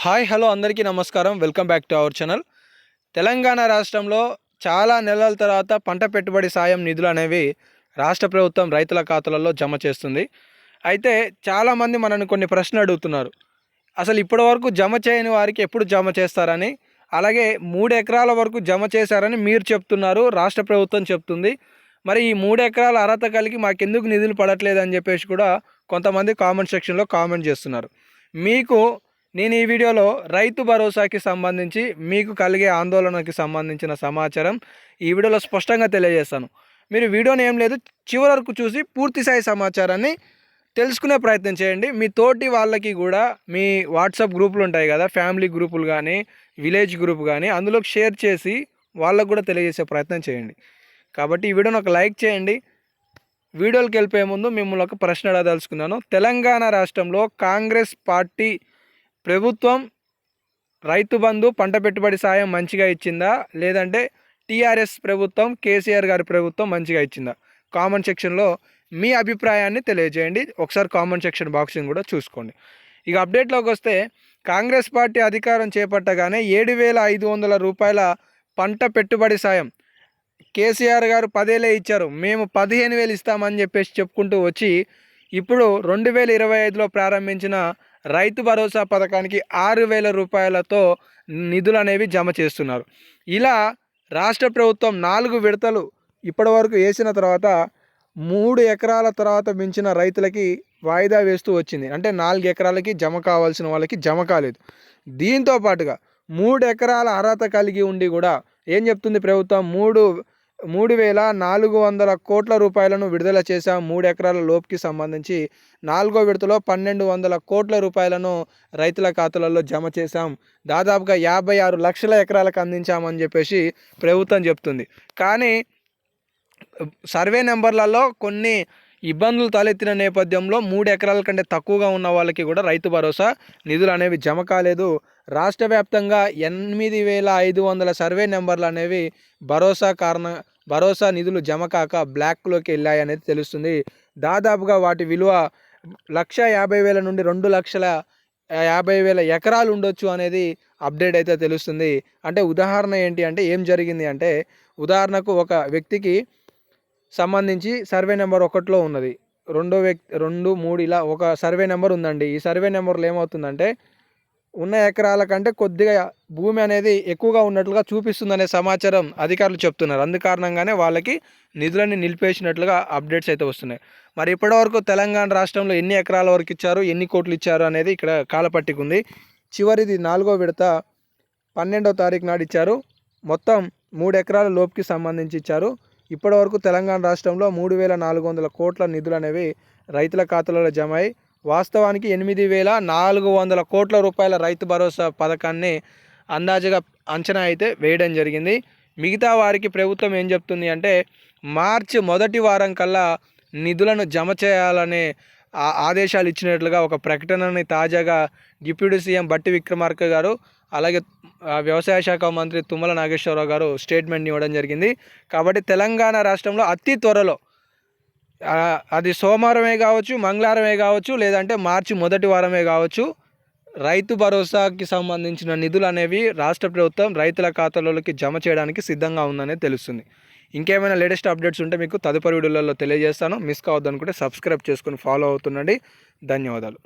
Hi hello అందరికీ నమస్కారం. Welcome back to our channel. Telangana రాష్ట్రంలో చాలా నెలల తర్వాత పంట పెట్టుబడి సాయం నిధులు అనేవి రాష్ట్ర ప్రభుత్వం రైతుల ఖాతాలలో జమ చేస్తుంది. అయితే చాలామంది మనల్ని కొన్ని ప్రశ్నలు అడుగుతున్నారు. అసలు ఇప్పటి వరకు జమ చేయని వారికి ఎప్పుడు జమ చేస్తారని అలాగే మూడు ఎకరాల వరకు జమ చేశారని మీరు చెప్తున్నారు రాష్ట్ర ప్రభుత్వం చెప్తుంది. మరి ఈ మూడు ఎకరాల అర్హత కలిగి మాకెందుకు నిధులు పడట్లేదు అని చెప్పేసి కూడా కొంతమంది కామెంట్ సెక్షన్లో కామెంట్ చేస్తున్నారు. మీకు నేను ఈ వీడియోలో రైతు భరోసాకి సంబంధించి మీకు కలిగే ఆందోళనకి సంబంధించిన సమాచారం ఈ వీడియోలో స్పష్టంగా తెలియజేస్తాను. మీరు వీడియోని ఏం లేదు చివరి వరకు చూసి పూర్తి స్థాయి సమాచారాన్ని తెలుసుకునే ప్రయత్నం చేయండి. మీ తోటి వాళ్ళకి కూడా మీ వాట్సాప్ గ్రూపులు ఉంటాయి కదా ఫ్యామిలీ గ్రూపులు కానీ విలేజ్ గ్రూప్ కానీ అందులో షేర్ చేసి వాళ్ళకు కూడా తెలియజేసే ప్రయత్నం చేయండి. కాబట్టి ఈ వీడియోని ఒక లైక్ చేయండి. వీడియోలకు వెళ్ళిపోయే ముందు మిమ్మల్ని ఒక ప్రశ్న అడగదలుచుకున్నాను. తెలంగాణ రాష్ట్రంలో కాంగ్రెస్ పార్టీ ప్రభుత్వం రైతు బంధు పంట పెట్టుబడి సాయం మంచిగా ఇచ్చిందా? లేదంటే టీఆర్ఎస్ ప్రభుత్వం కేసీఆర్ గారి ప్రభుత్వం మంచిగా ఇచ్చిందా? కామెంట్ సెక్షన్లో మీ అభిప్రాయాన్ని తెలియజేయండి. ఒకసారి కామెంట్ సెక్షన్ బాక్సింగ్ కూడా చూసుకోండి. ఇక అప్డేట్లోకి వస్తే కాంగ్రెస్ పార్టీ అధికారం చేపట్టగానే ఏడు వేల ఐదు వందల రూపాయల పంట పెట్టుబడి సాయం కేసీఆర్ గారు పదేలే ఇచ్చారు. మేము పదిహేను వేలు ఇస్తామని చెప్పేసి చెప్పుకుంటూ వచ్చి ఇప్పుడు రెండు వేల ఇరవై ఐదులో ప్రారంభించిన రైతు భరోసా పథకానికి ఆరు వేల రూపాయలతో నిధులు అనేవి జమ చేస్తున్నారు. ఇలా రాష్ట్ర ప్రభుత్వం నాలుగు విడతలు ఇప్పటివరకు వేసిన తర్వాత మూడు ఎకరాల తర్వాత మించిన రైతులకి వాయిదా వేస్తూ వచ్చింది. అంటే నాలుగు ఎకరాలకి జమ కావాల్సిన వాళ్ళకి జమ కాలేదు. దీంతో పాటుగా మూడు ఎకరాల అర్హత కలిగి ఉండి కూడా ఏం చెప్తుంది ప్రభుత్వం? మూడు మూడు వేల నాలుగు వందల కోట్ల రూపాయలను విడుదల చేశాం. మూడు ఎకరాల లోపుకి సంబంధించి నాలుగో విడతలో పన్నెండు వందల కోట్ల రూపాయలను రైతుల ఖాతాలలో జమ చేశాం. దాదాపుగా యాభై ఆరు లక్షల ఎకరాలకు అందించామని చెప్పేసి ప్రభుత్వం చెప్తుంది. కానీ సర్వే నెంబర్లలో కొన్ని ఇబ్బందులు తలెత్తిన నేపథ్యంలో మూడు ఎకరాల కంటే తక్కువగా ఉన్న వాళ్ళకి కూడా రైతు భరోసా. నిధులు అనేవి జమ కాలేదు. రాష్ట్ర వ్యాప్తంగా ఎనిమిది వేల ఐదు వందల సర్వే నెంబర్లు అనేవి భరోసా కారణ భరోసా నిధులు జమ కాక బ్లాక్లోకి వెళ్ళాయి అనేది తెలుస్తుంది. దాదాపుగా వాటి విలువ లక్ష యాభై వేల నుండి రెండు లక్షల యాభై వేల ఎకరాలు ఉండొచ్చు అనేది అప్డేట్ అయితే తెలుస్తుంది. అంటే ఉదాహరణ ఏంటి అంటే ఏం జరిగింది అంటే ఉదాహరణకు ఒక వ్యక్తికి సంబంధించి సర్వే నెంబర్ ఒకటిలో ఉన్నది. రెండో వ్యక్తి రెండు మూడు ఇలా ఒక సర్వే నెంబర్ ఉందండి. ఈ సర్వే నెంబర్లో ఏమవుతుందంటే ఉన్న ఎకరాల కంటే కొద్దిగా భూమి అనేది ఎక్కువగా ఉన్నట్లుగా చూపిస్తుందనే సమాచారం అధికారులు చెప్తున్నారు. అందు కారణంగానే వాళ్ళకి నిధులని నిలిపేసినట్లుగా అప్డేట్స్ అయితే వస్తున్నాయి. మరి ఇప్పటివరకు తెలంగాణ రాష్ట్రంలో ఎన్ని ఎకరాల వరకు ఇచ్చారు ఎన్ని కోట్లు ఇచ్చారు అనేది ఇక్కడ కాలపట్టికుంది చివరిది నాలుగో విడత పన్నెండో తారీఖు నాడు ఇచ్చారు. మొత్తం మూడు ఎకరాల లోపుకి సంబంధించి ఇచ్చారు. ఇప్పటివరకు తెలంగాణ రాష్ట్రంలో మూడు వేల నాలుగు వందల కోట్ల నిధులు అనేవి రైతుల ఖాతాలలో జమ అయి వాస్తవానికి ఎనిమిది వేల నాలుగు వందల కోట్ల రూపాయల రైతు భరోసా పథకాన్ని అందాజుగా అంచనా అయితే వేయడం జరిగింది. మిగతా వారికి ప్రభుత్వం ఏం చెప్తుంది అంటే మార్చి మొదటి వారం కల్లా నిధులను జమ చేయాలనే ఆదేశాలు ఇచ్చినట్లుగా ఒక ప్రకటనని తాజాగా డిప్యూటీ సీఎం బట్టి విక్రమార్క గారు అలాగే వ్యవసాయ శాఖ మంత్రి తుమ్మల నాగేశ్వరరావు గారు స్టేట్మెంట్ ఇవ్వడం జరిగింది. కాబట్టి తెలంగాణ రాష్ట్రంలో అతి త్వరలో అది సోమవారమే కావచ్చు మంగళవారమే కావచ్చు లేదంటే మార్చి మొదటి వారమే కావచ్చు రైతు భరోసాకి సంబంధించిన నిధులు అనేవి రాష్ట్ర ప్రభుత్వం రైతుల ఖాతాలోకి జమ చేయడానికి సిద్ధంగా ఉందనే తెలుస్తుంది. ఇంకేమైనా లేటెస్ట్ అప్డేట్స్ ఉంటే మీకు తదుపరి వీడియోలలో తెలియజేస్తాను. మిస్ కావద్దనుకుంటే సబ్స్క్రైబ్ చేసుకుని ఫాలో అవుతుండండి. ధన్యవాదాలు.